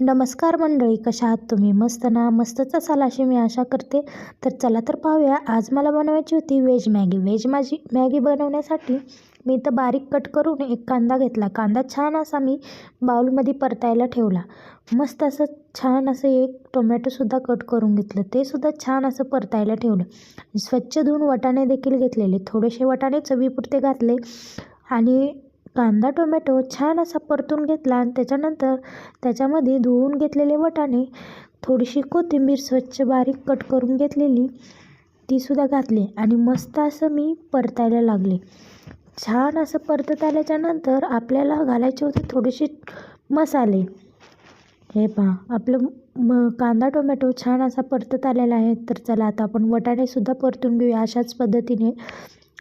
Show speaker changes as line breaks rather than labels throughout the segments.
नमस्कार मंडळी कशा आहात तुम्ही? मस्त ना? मस्तच असाल अशी मी आशा करते. तर चला तर पाहूया. आज मला बनवायची होती व्हेज मॅगी. व्हेज माझी मॅगी बनवण्यासाठी मी तर बारीक कट करून एक कांदा घेतला. कांदा छान असा मी बाऊलमध्ये परतायला ठेवला. मस्त असं छान असं एक टोमॅटोसुद्धा कट करून घेतलं. ते सुद्धा छान असं परतायला ठेवलं. स्वच्छ धुवून वटाणे देखील घेतलेले. थोडेसे वटाणे चवीपुरते घातले. आणि कांदा टोमॅटो छान असा परतून घेतला आणि त्याच्यानंतर त्याच्यामध्ये धुवून घेतलेले वटाणे थोडीशी कोथिंबीर स्वच्छ बारीक कट करून घेतलेली तीसुद्धा घातली आणि मस्त असं मी परतायला लागले. छान असं परतत आल्याच्यानंतर आपल्याला घालायचे होते थोडेसे मसाले. हे पहा आपलं म कांदा टोमॅटो छान असा परतत आलेला आहे. तर चला आता आपण वटाणेसुद्धा परतून घेऊया अशाच पद्धतीने.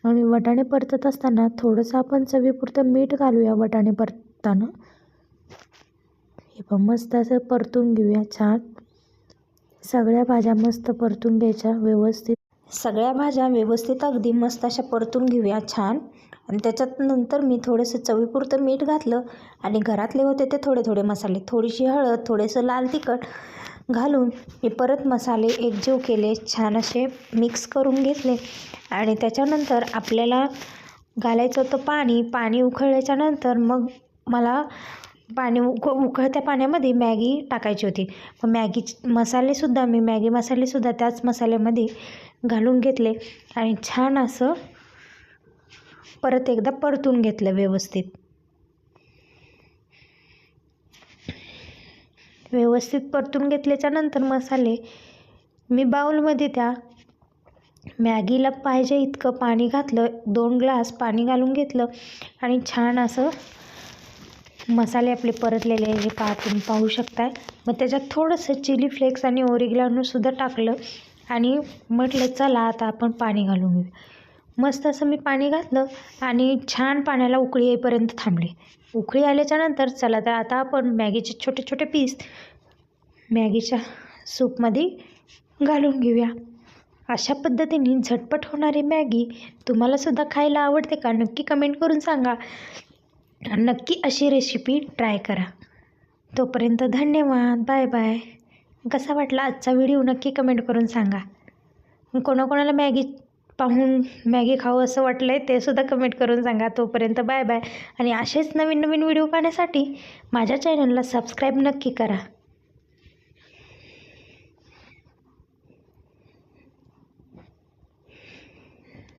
आणि वाटाणे परतत असताना थोडंसं आपण चवीपुरतं मीठ घालूया वाटाणे परतताना हे पण मस्त असं परतून घेऊया छान. सगळ्या भाज्या मस्त परतून घ्यायच्या व्यवस्थित. सगळ्या भाज्या व्यवस्थित अगदी मस्त अशा परतून घेऊया छान. आणि त्याच्यात नंतर मी थोडंसं चवीपुरतं मीठ घातलं आणि घरातले होते ते थोडे थोडे मसाले. थोडीशी हळद थोडेसं लाल तिखट घालून मी परत मसाले एकजीव केले छान असे मिक्स करून घेतले. आणि त्याच्यानंतर आपल्याला घालायचं होतं पाणी पाणी उकळल्याच्यानंतर मग मला पाणी उक उकळत्या पाण्यामध्ये मॅगी टाकायची होती. मग मॅगी मसालेसुद्धा मी मॅगी मसालेसुद्धा त्याच मसाल्यामध्ये घालून घेतले आणि छान असं परत एकदा परतून घेतलं व्यवस्थित. व्यवस्थित परतून घेतल्याच्या नंतर मसाले मी बाउलमध्ये त्या मॅगीला पाहिजे इतकं पाणी घातलं दोन ग्लास पाणी घालून घेतलं आणि छान असं मसाले आपले परतलेले हे पा तुम्ही पाहू शकताय. मग त्याच्यात थोडंसं चिली फ्लेक्स आणि ओरिगॅनोसुद्धा टाकलं आणि म्हटलं चला आता आपण पाणी घालून घेऊ. मस्त असं मी पाणी घातलं आणि छान पाण्याला उकळी येईपर्यंत थांबले. उकळी आल्याच्यानंतर चला तर आता आपण मॅगीचे छोटे छोटे पीस मॅगीच्या सूपमध्ये घालून घेऊया. अशा पद्धतीने झटपट होणारी मॅगी तुम्हालासुद्धा खायला आवडते का? नक्की कमेंट करून सांगा. नक्की अशी रेसिपी ट्राय करा. तोपर्यंत धन्यवाद. बाय बाय कसा वाटला आजचा व्हिडिओ नक्की कमेंट करून सांगा. कोणाकोणाला मॅगी पाहून मॅगी खाऊ असं वाटलं आहे ते सुद्धा कमेंट करून सांगा. तोपर्यंत बाय बाय आणि असेच नवीन नवीन व्हिडिओ पाहण्यासाठी माझ्या चॅनलला सबस्क्राईब नक्की करा.